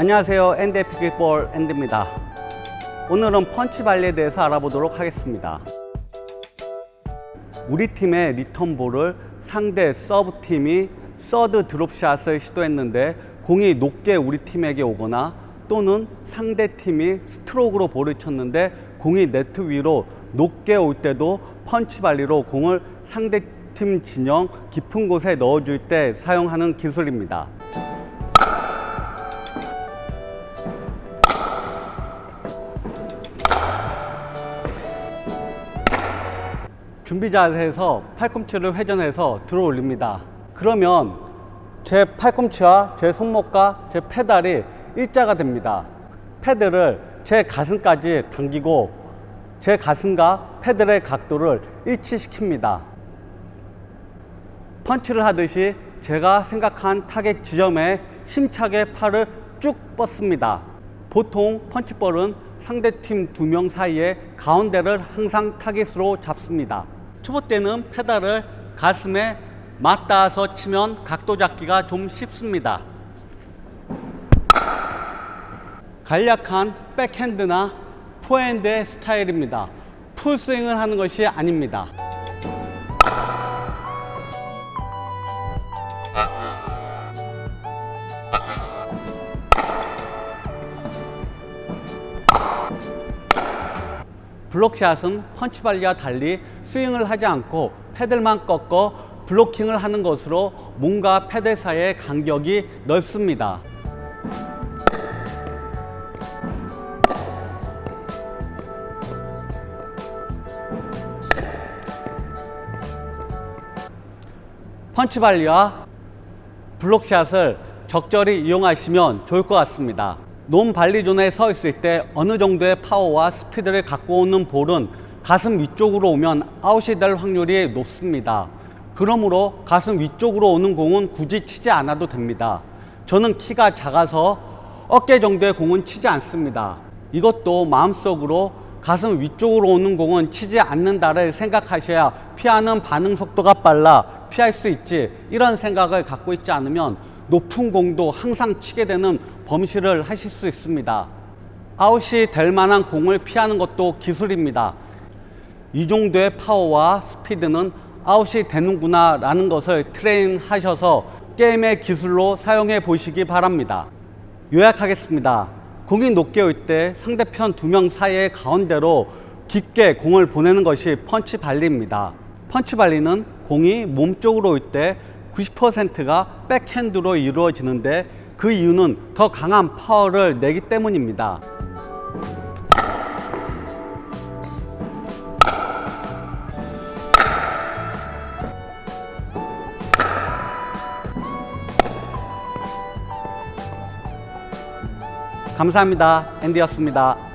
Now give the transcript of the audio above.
안녕하세요. 앤드의 피켓볼 앤드입니다. 오늘은 펀치 발리에 대해서 알아보도록 하겠습니다. 우리 팀의 리턴 볼을 상대 서브 팀이 서드 드롭샷을 시도했는데 공이 높게 우리 팀에게 오거나 또는 상대 팀이 스트로크로 볼을 쳤는데 공이 네트 위로 높게 올 때도 펀치 발리로 공을 상대 팀 진영 깊은 곳에 넣어줄 때 사용하는 기술입니다. 준비 자세에서 팔꿈치를 회전해서 들어 올립니다. 그러면 제 팔꿈치와 제 손목과 제 페달이 일자가 됩니다. 패드를 제 가슴까지 당기고 제 가슴과 패들의 각도를 일치시킵니다. 펀치를 하듯이 제가 생각한 타겟 지점에 힘차게 팔을 쭉 뻗습니다. 보통 펀치볼은 상대팀 두 명 사이의 가운데를 항상 타겟으로 잡습니다. 초보 때는 페달을 가슴에 맞닿아서 치면 각도 잡기가 좀 쉽습니다. 간략한 백핸드나 포핸드의 스타일입니다. 풀스윙을 하는 것이 아닙니다. 블록샷은 펀치발리와 달리 스윙을 하지 않고 패들만 꺾어 블로킹을 하는 것으로 몸과 패들 사이의 간격이 넓습니다. 펀치발리와 블록샷을 적절히 이용하시면 좋을 것 같습니다. 논 발리 존에 서 있을 때 어느 정도의 파워와 스피드를 갖고 오는 볼은 가슴 위쪽으로 오면 아웃이 될 확률이 높습니다. 그러므로 가슴 위쪽으로 오는 공은 굳이 치지 않아도 됩니다. 저는 키가 작아서 어깨 정도의 공은 치지 않습니다. 이것도 마음속으로 가슴 위쪽으로 오는 공은 치지 않는다를 생각하셔야 피하는 반응 속도가 빨라 피할 수 있지 이런 생각을 갖고 있지 않으면 높은 공도 항상 치게 되는 범실을 하실 수 있습니다. 아웃이 될 만한 공을 피하는 것도 기술입니다. 이 정도의 파워와 스피드는 아웃이 되는구나 라는 것을 트레인 하셔서 게임의 기술로 사용해 보시기 바랍니다. 요약하겠습니다. 공이 높게 올 때 상대편 두 명 사이의 가운데로 깊게 공을 보내는 것이 펀치 발리입니다. 펀치 발리는 공이 몸 쪽으로 올 때 90%가 백핸드로 이루어지는데 그 이유는 더 강한 파워를 내기 때문입니다. 감사합니다. 앤디였습니다.